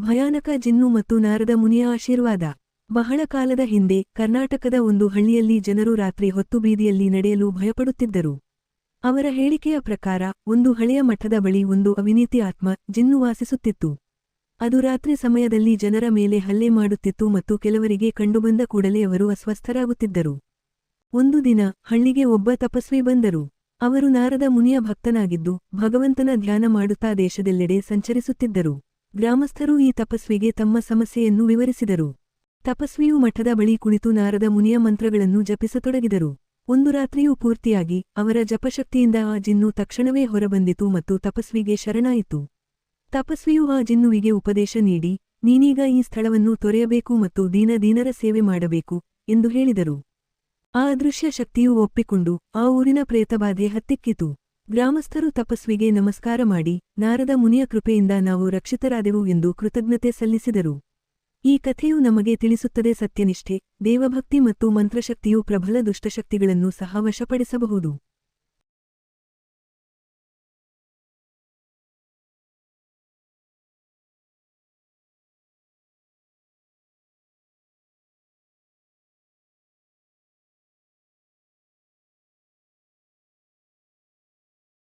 ಭಯಾನಕ ಜಿನ್ನು ಮತ್ತು ನಾರದ ಮುನಿಯ ಆಶೀರ್ವಾದ. ಬಹಳ ಕಾಲದ ಹಿಂದೆ ಕರ್ನಾಟಕದ ಒಂದು ಹಳ್ಳಿಯಲ್ಲಿ ಜನರು ರಾತ್ರಿ ಹೊತ್ತು ಬೀದಿಯಲ್ಲಿ ನಡೆಯಲು ಭಯಪಡುತ್ತಿದ್ದರು. ಅವರ ಹೇಳಿಕೆಯ ಪ್ರಕಾರ, ಒಂದು ಹಳೆಯ ಮಠದ ಬಳಿ ಒಂದು ಅವಿನೀತಿ ಆತ್ಮ ಜಿನ್ನು ವಾಸಿಸುತ್ತಿತ್ತು. ಅದು ರಾತ್ರಿ ಸಮಯದಲ್ಲಿ ಜನರ ಮೇಲೆ ಹಲ್ಲೆ ಮಾಡುತ್ತಿತ್ತು ಮತ್ತು ಕೆಲವರಿಗೆ ಕಂಡುಬಂದ ಕೂಡಲೇ ಅವರು ಅಸ್ವಸ್ಥರಾಗುತ್ತಿದ್ದರು. ಒಂದು ದಿನ ಹಳ್ಳಿಗೆ ಒಬ್ಬ ತಪಸ್ವಿ ಬಂದರು. ಅವರು ನಾರದ ಮುನಿಯ ಭಕ್ತನಾಗಿದ್ದು, ಭಗವಂತನ ಧ್ಯಾನ ಮಾಡುತ್ತಾ ದೇಶದೆಲ್ಲೆಡೆ ಸಂಚರಿಸುತ್ತಿದ್ದರು. ಗ್ರಾಮಸ್ಥರು ಈ ತಪಸ್ವಿಗೆ ತಮ್ಮ ಸಮಸ್ಯೆಯನ್ನು ವಿವರಿಸಿದರು. ತಪಸ್ವಿಯು ಮಠದ ಬಳಿ ಕುಳಿತು ನಾರದ ಮುನಿಯ ಮಂತ್ರಗಳನ್ನು ಜಪಿಸತೊಡಗಿದರು. ಒಂದು ರಾತ್ರಿಯೂ ಪೂರ್ತಿಯಾಗಿ ಅವರ ಜಪಶಕ್ತಿಯಿಂದ ಆ ಜಿನ್ನು ತಕ್ಷಣವೇ ಹೊರಬಂದಿತು ಮತ್ತು ತಪಸ್ವಿಗೆ ಶರಣಾಯಿತು. ತಪಸ್ವಿಯು ಆ ಜಿನ್ನುವಿಗೆ ಉಪದೇಶ ನೀಡಿ, ನೀನೀಗ ಈ ಸ್ಥಳವನ್ನು ತೊರೆಯಬೇಕು ಮತ್ತು ದೀನ ದೀನರ ಸೇವೆ ಮಾಡಬೇಕು ಎಂದು ಹೇಳಿದರು. ಆ ಅದೃಶ್ಯ ಶಕ್ತಿಯು ಒಪ್ಪಿಕೊಂಡು ಆ ಊರಿನ ಪ್ರೇತಬಾಧೆ ಹತ್ತಿಕ್ಕಿತು. ಗ್ರಾಮಸ್ಥರು ತಪಸ್ವಿಗೆ ನಮಸ್ಕಾರ ಮಾಡಿ, ನಾರದ ಮುನಿಯ ಕೃಪೆಯಿಂದ ನಾವು ರಕ್ಷಿತರಾದೆವು ಎಂದು ಕೃತಜ್ಞತೆ ಸಲ್ಲಿಸಿದರು. ಈ ಕಥೆಯು ನಮಗೆ ತಿಳಿಸುತ್ತದೆ ಸತ್ಯನಿಷ್ಠೆ, ದೇವಭಕ್ತಿ ಮತ್ತು ಮಂತ್ರಶಕ್ತಿಯು ಪ್ರಬಲ ದುಷ್ಟಶಕ್ತಿಗಳನ್ನು ಸಹ ವಶಪಡಿಸಬಹುದು.